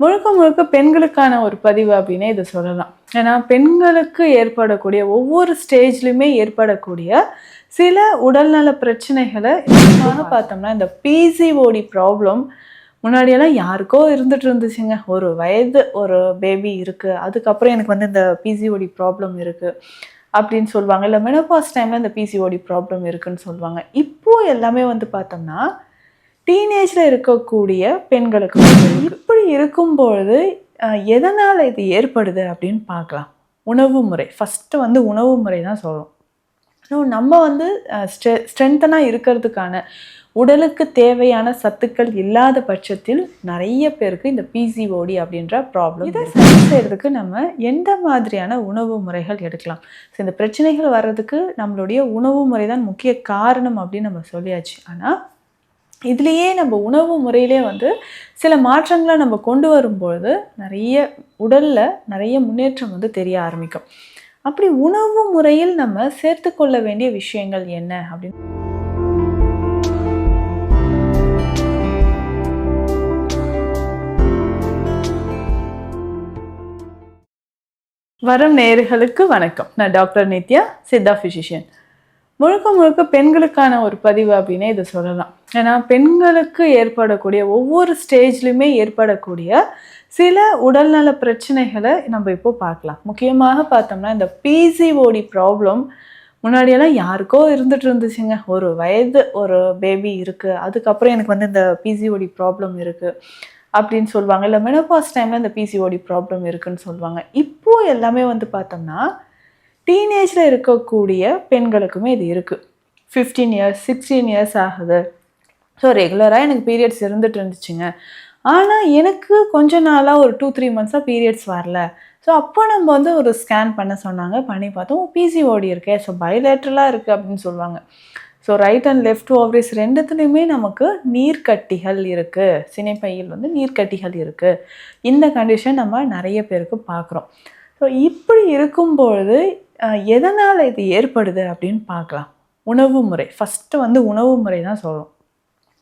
முழுக்க முழுக்க பெண்களுக்கான ஒரு பதிவு அப்படின்னே இதை சொல்லலாம். ஏன்னா பெண்களுக்கு ஏற்படக்கூடிய ஒவ்வொரு ஸ்டேஜ்லையுமே ஏற்படக்கூடிய சில உடல்நல பிரச்சனைகளை பார்த்தோம்னா இந்த பிசிஓடி ப்ராப்ளம் முன்னாடியெல்லாம் யாருக்கோ இருந்துட்டு இருந்துச்சுங்க. ஒரு வயது ஒரு பேபி இருக்குது அதுக்கப்புறம் எனக்கு வந்து இந்த பிசிஓடி ப்ராப்ளம் இருக்குது அப்படின்னு சொல்லுவாங்க. இல்லை மெனோபாஸ் டைமில் இந்த பிசிஓடி ப்ராப்ளம் இருக்குன்னு சொல்லுவாங்க. இப்போது எல்லாமே வந்து பார்த்தோம்னா டீனேஜில் இருக்கக்கூடிய பெண்களுக்கு. இப்படி இருக்கும்பொழுது எதனால் இது ஏற்படுது அப்படின்னு பார்க்கலாம். உணவு முறை. ஃபஸ்ட்டு வந்து உணவு முறை தான் சொல்லும் ஸோ நம்ம வந்து ஸ்ட்ரெ ஸ்ட்ரென்த்தனாக இருக்கிறதுக்கான உடலுக்கு தேவையான சத்துக்கள் இல்லாத பட்சத்தில் நிறைய பேருக்கு இந்த பிசிஓடி அப்படின்ற ப்ராப்ளம் இதை சரி செய்யறதுக்கு நம்ம எந்த மாதிரியான உணவு முறைகள் எடுக்கலாம்? ஸோ இந்த பிரச்சனைகள் வர்றதுக்கு நம்மளுடைய உணவு முறை தான் முக்கிய காரணம் அப்படின்னு நம்ம சொல்லியாச்சு. ஆனால் இதுலேயே நம்ம உணவு முறையிலே வந்து சில மாற்றங்களை நம்ம கொண்டு வரும்பொழுது நிறைய உடலில் நிறைய முன்னேற்றம் வந்து தெரிய ஆரம்பிக்கும். அப்படி உணவு முறையில் நம்ம சேர்த்து கொள்ள வேண்டிய விஷயங்கள் என்ன அப்படின்னு வரும் நேர்களுக்கு வணக்கம். நான் டாக்டர் நித்யா சித்தா ஃபிசிஷியன் முழுக்க முழுக்க பெண்களுக்கான ஒரு பதிவு அப்படின்னே இதை சொல்லலாம். ஏன்னா பெண்களுக்கு ஏற்படக்கூடிய ஒவ்வொரு ஸ்டேஜ்லையுமே ஏற்படக்கூடிய சில உடல்நல பிரச்சனைகளை நம்ம இப்போ பார்க்கலாம். முக்கியமாக பார்த்தோம்னா இந்த பிசிஓடி ப்ராப்ளம் முன்னாடியெல்லாம் யாருக்கோ இருந்துட்டு இருந்துச்சுங்க. ஒரு வயது ஒரு பேபி இருக்குது அதுக்கப்புறம் எனக்கு வந்து இந்த பிசிஓடி ப்ராப்ளம் இருக்குது அப்படின்னு சொல்லுவாங்க. இல்லை மெனோபாஸ் டைமில் இந்த பிசிஓடி ப்ராப்ளம் இருக்குதுன்னு சொல்லுவாங்க. இப்போது எல்லாமே வந்து பார்த்தோம்னா டீனேஜில் இருக்கக்கூடிய பெண்களுக்குமே இது இருக்குது ஃபிஃப்டீன் இயர்ஸ் சிக்ஸ்டீன் இயர்ஸ் ஆகுது. ஸோ ரெகுலராக எனக்கு பீரியட்ஸ் இருந்துட்டு இருந்துச்சுங்க. ஆனால் எனக்கு கொஞ்ச நாளாக ஒரு டூ த்ரீ மந்த்ஸாக பீரியட்ஸ் வரல. ஸோ அப்போ நம்ம வந்து ஒரு ஸ்கேன் பண்ண சொன்னாங்க. பண்ணி பார்த்தோம். பிசிஓடி இருக்கே. ஸோ பைலேட்ரலாக இருக்குது அப்படின்னு சொல்லுவாங்க. So right and left ovaries ரெண்டுத்துலேயுமே நமக்கு நீர்க்கட்டிகள் இருக்குது சினைப்பையில் வந்து நீர்க்கட்டிகள் இருக்குது இந்த கண்டிஷன் நம்ம நிறைய பேருக்கு பார்க்குறோம். ஸோ இப்படி இருக்கும்பொழுது பொழுது எதனால் இது ஏற்படுது அப்படின்னு பார்க்கலாம். உணவு முறை. ஃபஸ்ட்டு வந்து உணவு முறை தான் சொல்லும்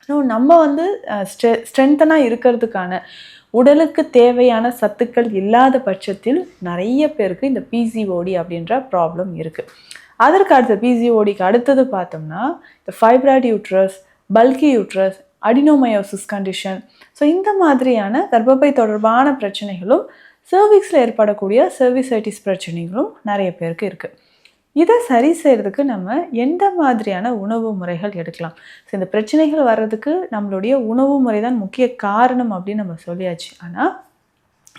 ஸோ நம்ம வந்து ஸ்ட்ரெ ஸ்ட்ரென்த்தனாக இருக்கிறதுக்கான உடலுக்கு தேவையான சத்துக்கள் இல்லாத பட்சத்தில் நிறைய பேருக்கு இந்த பிசிஓடி அப்படின்ற ப்ராப்ளம் இருக்குது அதற்கு அடுத்த பிசிஓடிக்கு அடுத்தது பார்த்தோம்னா இந்த ஃபைப்ராய்ட் யூட்ரஸ் பல்கி யூட்ரஸ் அடினோமயோசிஸ் கண்டிஷன் ஸோ இந்த மாதிரியான கர்ப்பப்பை தொடர்பான பிரச்சனைகளும் சர்விக்ஸில் ஏற்படக்கூடிய சர்விசைட்டிஸ் பிரச்சனைகளும் நிறைய பேருக்கு இருக்குது இதை சரி செய்கிறதுக்கு நம்ம எந்த மாதிரியான உணவு முறைகள் எடுக்கலாம்? ஸோ இந்த பிரச்சனைகள் வர்றதுக்கு நம்மளுடைய உணவு முறை தான் முக்கிய காரணம் அப்படின்னு நம்ம சொல்லியாச்சு. ஆனால்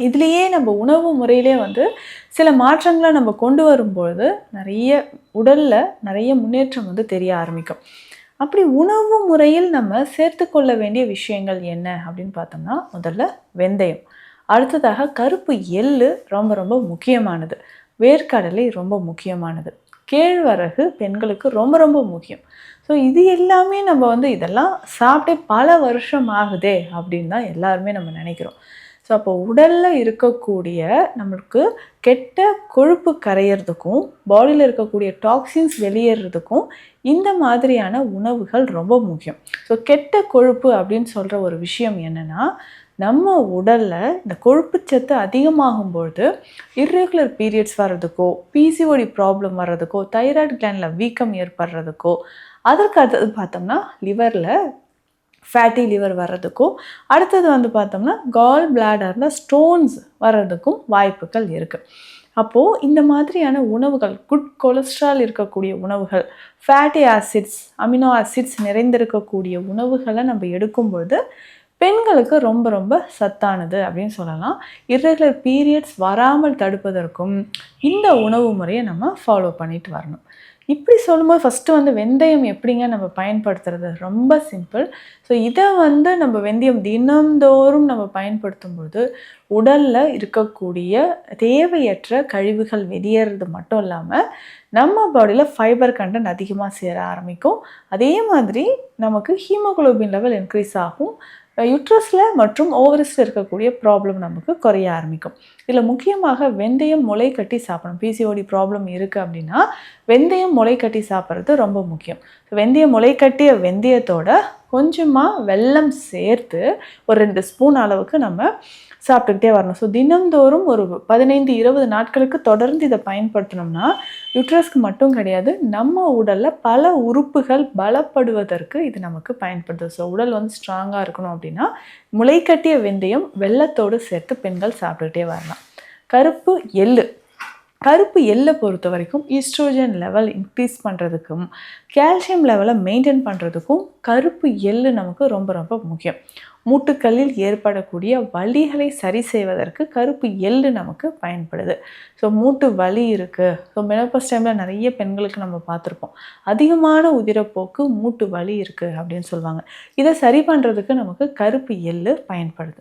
இதுலேயே நம்ம உணவு முறையிலே வந்து சில மாற்றங்களை நம்ம கொண்டு வரும்பொழுது நிறைய உடலில் நிறைய முன்னேற்றம் வந்து தெரிய ஆரம்பிக்கும். அப்படி உணவு முறையில் நம்ம சேர்த்து கொள்ள வேண்டிய விஷயங்கள் என்ன அப்படின்னு பார்த்தோம்னா முதல்ல வெந்தயம். அடுத்ததாக கருப்பு எள்ளு ரொம்ப ரொம்ப முக்கியமானது. வேர்க்கடலை ரொம்ப முக்கியமானது. கேழ்வரகு பெண்களுக்கு ரொம்ப ரொம்ப முக்கியம். ஸோ இது எல்லாமே நம்ம வந்து இதெல்லாம் சாப்பிட்டே பல வருஷம் ஆகுதே அப்படின்னு தான் எல்லாருமே நம்ம நினைக்கிறோம். ஸோ அப்போ உடலில் இருக்கக்கூடிய நம்மளுக்கு கெட்ட கொழுப்பு கரையிறதுக்கும் பாடியில் இருக்கக்கூடிய டாக்ஸின்ஸ் வெளியேறதுக்கும் இந்த மாதிரியான உணவுகள் ரொம்ப முக்கியம். ஸோ கெட்ட கொழுப்பு அப்படின்னு சொல்கிற ஒரு விஷயம் என்னென்னா நம்ம உடலில் இந்த கொழுப்புச்சத்து அதிகமாகும் பொழுது இர்ரெகுலர் பீரியட்ஸ் வர்றதுக்கோ பிசிஓடி ப்ராப்ளம் வர்றதுக்கோ தைராய்டு கிளாண்டில் வீக்கம் ஏற்படுறதுக்கோ அதற்கு அடுத்தது பார்த்தோம்னா லிவரில் ஃபேட்டி லிவர் வர்றதுக்கும் அடுத்தது வந்து பார்த்தோம்னா கால் பிளாடரில் ஸ்டோன்ஸ் வர்றதுக்கும் வாய்ப்புகள் இருக்குது அப்போது இந்த மாதிரியான உணவுகள் குட் கொலஸ்ட்ரால் இருக்கக்கூடிய உணவுகள் ஃபேட்டி ஆசிட்ஸ் அமினோ ஆசிட்ஸ் நிறைந்திருக்கக்கூடிய உணவுகளை நம்ம எடுக்கும்பொழுது பெண்களுக்கு ரொம்ப ரொம்ப சத்தானது அப்படின்னு சொல்லலாம். இரகுலர் பீரியட்ஸ் வராமல் தடுப்பதற்கும் இந்த உணவு முறையை நம்ம ஃபாலோ பண்ணிட்டு வரணும். இப்படி சொல்லும்போது ஃபஸ்ட்டு வந்து வெந்தயம் எப்படிங்க நம்ம பயன்படுத்துறது? ரொம்ப சிம்பிள் ஸோ இதை வந்து நம்ம வெந்தயம் தினந்தோறும் நம்ம பயன்படுத்தும் பொழுது உடலில் இருக்கக்கூடிய தேவையற்ற கழிவுகள் வெளியேறது மட்டும் இல்லாமல் நம்ம பாடியில் ஃபைபர் கண்டென்ட் அதிகமாக சேர ஆரம்பிக்கும். அதே மாதிரி நமக்கு ஹீமோகுளோபின் லெவல் இன்க்ரீஸ் ஆகும். யுட்ரஸில் மற்றும் ஓவரஸில் இருக்கக்கூடிய ப்ராப்ளம் நமக்கு குறைய ஆரம்பிக்கும். இதில் முக்கியமாக வெந்தயம் முளை கட்டி சாப்பிடணும். பிசிஓடி ப்ராப்ளம் இருக்குது அப்படின்னா வெந்தயம் முளை கட்டி சாப்பிட்றது ரொம்ப முக்கியம். வெந்தயம் முளை கட்டிய வெந்தயத்தோட கொஞ்சமாக வெல்லம் சேர்த்து ஒரு ரெண்டு ஸ்பூன் அளவுக்கு நம்ம சாப்பிட்டுக்கிட்டே வரணும். ஸோ தினந்தோறும் ஒரு பதினைந்து இருபது நாட்களுக்கு தொடர்ந்து இதை பயன்படுத்தினோம்னா யூட்ரஸ்க்கு மட்டும் கிடையாது நம்ம உடலில் பல உறுப்புகள் பலப்படுவதற்கு இது நமக்கு பயன்படுது. ஸோ உடல் வந்து ஸ்ட்ராங்காக இருக்கணும் அப்படின்னா முளைக்கட்டிய வெந்தயம் வெள்ளத்தோடு சேர்த்து பெண்கள் சாப்பிட்டுக்கிட்டே வரலாம். கருப்பு எள்ளு. கருப்பு எள்ளை பொறுத்த வரைக்கும் ஈஸ்ட்ரோஜன் லெவல் இன்க்ரீஸ் பண்ணுறதுக்கும் கால்சியம் லெவலை மெயின்டைன் பண்ணுறதுக்கும் கருப்பு எள்ளு நமக்கு ரொம்ப ரொம்ப முக்கியம். மூட்டுக்களில் ஏற்படக்கூடிய வலிகளை சரி செய்வதற்கு கருப்பு எள்ளு நமக்கு பயன்படுது. ஸோ மூட்டு வலி இருக்குது ஸோ மெனோபஸ் டைமில் நிறைய பெண்களுக்கு நம்ம பார்த்துருப்போம். அதிகமான உதிரப்போக்கு மூட்டு வலி இருக்குது அப்படின்னு சொல்லுவாங்க. இதை சரி பண்ணுறதுக்கு நமக்கு கருப்பு எள்ளு பயன்படுது.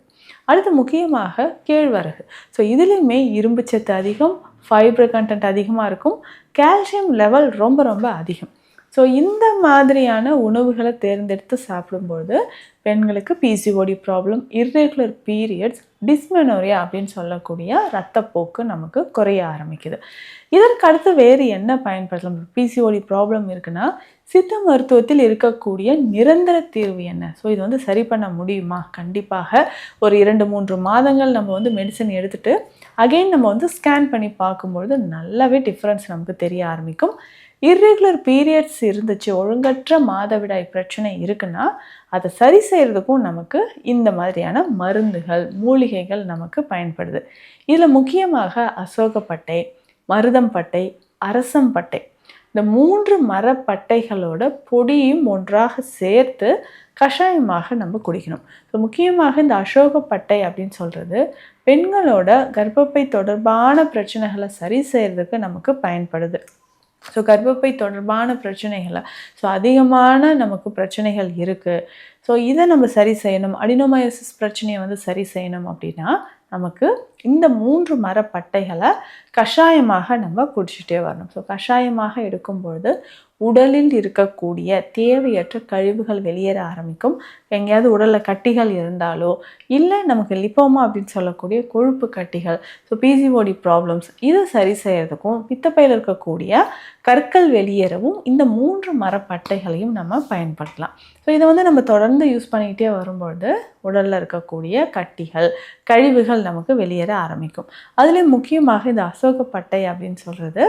அடுத்து முக்கியமாக கேழ்வரகு. ஸோ இதுலேயுமே இரும்பு சத்து அதிகம் ஃபைபர் கண்டென்ட் அதிகமாக இருக்கும். கால்சியம் லெவல் ரொம்ப ரொம்ப அதிகம். ஸோ இந்த மாதிரியான உணவுகளை தேர்ந்தெடுத்து சாப்பிடும்போது பெண்களுக்கு PCOD problem irregular periods dysmenorrhoea அப்படின்னு சொல்லக்கூடிய ரத்தப்போக்கு நமக்கு குறைய ஆரம்பிக்குது. இதற்கு அடுத்து வேறு என்ன பயன்படுத்தலாம்? பிசிஓடி ப்ராப்ளம் இருக்குன்னா சித்த மருத்துவத்தில் இருக்கக்கூடிய நிரந்தர தீர்வு என்ன? ஸோ இது வந்து சரி பண்ண முடியுமா? கண்டிப்பாக ஒரு இரண்டு மூன்று மாதங்கள் நம்ம வந்து மெடிசன் எடுத்துகிட்டு அகெயின் நம்ம வந்து ஸ்கேன் பண்ணி பார்க்கும்பொழுது நல்லாவே டிஃப்ரென்ஸ் நமக்கு தெரிய ஆரம்பிக்கும். இர்ரெகுலர் பீரியட்ஸ் இருந்துச்சு ஒழுங்கற்ற மாதவிடாய் பிரச்சனை இருக்குன்னா அதை சரி செய்கிறதுக்கும் நமக்கு இந்த மாதிரியான மருந்துகள் மூலிகைகள் நமக்கு பயன்படுது. இதில் முக்கியமாக அசோகப்பட்டை மருதம்பட்டை அரசம்பட்டை இந்த மூன்று மரப்பட்டைகளோட பொடியும் ஒன்றாக சேர்த்து கஷாயமாக நம்ம குடிக்கணும். ஸோ முக்கியமாக இந்த அசோகப்பட்டை அப்படின்னு சொல்கிறது பெண்களோட கர்ப்பப்பை தொடர்பான பிரச்சனைகளை சரி செய்கிறதுக்கு நமக்கு பயன்படுது. ஸோ கர்ப்பப்பை தொடர்பான பிரச்சனைகளை ஸோ அதிகமான நமக்கு பிரச்சனைகள் இருக்குது ஸோ இதை நம்ம சரி செய்யணும். அடினோமயோசிஸ் பிரச்சனையை வந்து சரி செய்யணும் அப்படின்னா நமக்கு இந்த மூன்று மரப்பட்டைகளை கஷாயமாக நம்ம குடிச்சிட்டே வரணும். ஸோ கஷாயமாக எடுக்கும்பொழுது உடலில் இருக்கக்கூடிய தேவையற்ற கழிவுகள் வெளியேற ஆரம்பிக்கும். எங்கேயாவது உடலில் கட்டிகள் இருந்தாலோ இல்லை நமக்கு லிப்போமா அப்படின்னு சொல்லக்கூடிய கொழுப்பு கட்டிகள் ஸோ பிசிஓடி ப்ராப்ளம்ஸ் இதை சரி செய்கிறதுக்கும் பித்தப்பையில் இருக்கக்கூடிய கற்கள் வெளியேறவும் இந்த மூன்று மரப்பட்டைகளையும் நம்ம பயன்படுத்தலாம். ஸோ இதை வந்து நம்ம தொடர்ந்து யூஸ் பண்ணிக்கிட்டே வரும்பொழுது உடலில் இருக்கக்கூடிய கட்டிகள் கழிவுகள் நமக்கு வெளியேற ஆரம்பிக்கும். அதுலேயும் முக்கியமாக இந்த அசோகப்பட்டை அப்படின்னு சொல்கிறது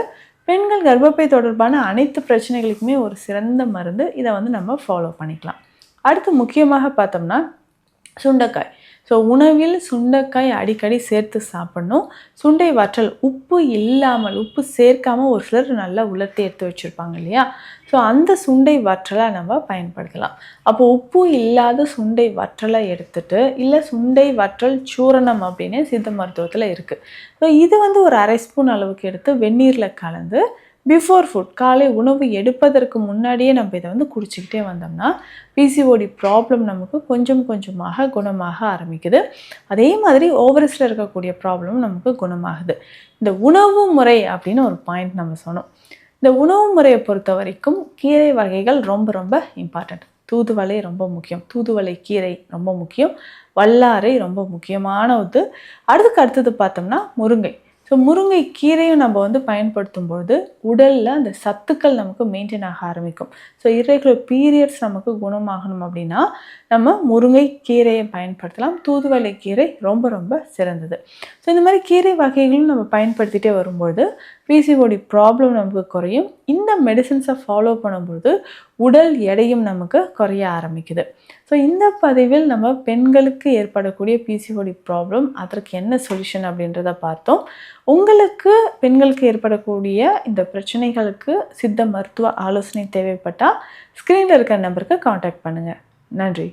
பெண்கள் கர்ப்பப்பை தொடர்பான அனைத்து பிரச்சனைகளுக்குமே ஒரு சிறந்த மருந்து. இதை வந்து நம்ம ஃபாலோ பண்ணிக்கலாம். அடுத்து முக்கியமாக பார்த்தோம்னா சுண்டைக்காய். ஸோ உணவில் சுண்டைக்காய் அடிக்கடி சேர்த்து சாப்பிடணும். சுண்டை வற்றல் உப்பு இல்லாமல் உப்பு சேர்க்காமல் ஒரு சிலர் நல்லா உலர்த்தி எடுத்து வச்சுருப்பாங்க இல்லையா? ஸோ அந்த சுண்டை வற்றலை நம்ம பயன்படுத்தலாம். அப்போ உப்பு இல்லாத சுண்டை வற்றலை எடுத்துட்டு இல்லை சுண்டை வற்றல் சூரணம் அப்படின்னு சித்த மருத்துவத்தில் இருக்குது ஸோ இது வந்து ஒரு அரை ஸ்பூன் அளவுக்கு எடுத்து வெந்நீரில் கலந்து பிஃபோர் ஃபுட் காலை உணவு எடுப்பதற்கு முன்னாடியே நம்ம இதை வந்து குடிச்சிக்கிட்டே வந்தோம்னா பிசிஓடி ப்ராப்ளம் நமக்கு கொஞ்சம் கொஞ்சமாக குணமாக ஆரம்பிக்குது. அதே மாதிரி ஓவரஸில் இருக்கக்கூடிய ப்ராப்ளம் நமக்கு குணமாகுது. இந்த உணவு முறை அப்படின்னு ஒரு பாயிண்ட் நம்ம சொன்னோம். இந்த உணவு முறையை பொறுத்த வரைக்கும் கீரை வகைகள் ரொம்ப ரொம்ப இம்பார்ட்டண்ட் தூதுவளை ரொம்ப முக்கியம். தூதுவளை கீரை ரொம்ப முக்கியம். வல்லாரை ரொம்ப முக்கியமானது அடுத்துக்கு அடுத்தது பார்த்தோம்னா முருங்கை. ஸோ முருங்கை கீரையும் நம்ம வந்து பயன்படுத்தும் பொழுது உடலில் அந்த சத்துக்கள் நமக்கு மெயின்டைன் ஆக ஆரம்பிக்கும். ஸோ இரெகுலர் பீரியட்ஸ் நமக்கு குணமாகணும் அப்படின்னா நம்ம முருங்கை கீரையை பயன்படுத்தலாம். தூதுவளை கீரை ரொம்ப ரொம்ப சிறந்தது. ஸோ இந்த மாதிரி கீரை வகைகளும் நம்ம பயன்படுத்திகிட்டே வரும்பொழுது பிசிஓடி ப்ராப்ளம் நமக்கு குறையும். இந்த மெடிசின்ஸை ஃபாலோ பண்ணும்பொழுது உடல் எடையும் நமக்கு குறைய ஆரம்பிக்குது. ஸோ இந்த பதிவில் நம்ம பெண்களுக்கு ஏற்படக்கூடிய பிசிஓடி ப்ராப்ளம் அதற்கு என்ன சொல்யூஷன் அப்படின்றத பார்த்தோம். உங்களுக்கு பெண்களுக்கு ஏற்படக்கூடிய இந்த பிரச்சனைகளுக்கு சித்த மருத்துவ ஆலோசனை தேவைப்பட்டால் ஸ்க்ரீனில் இருக்கிற நம்பருக்கு காண்டாக்ட் பண்ணுங்கள் நன்றி.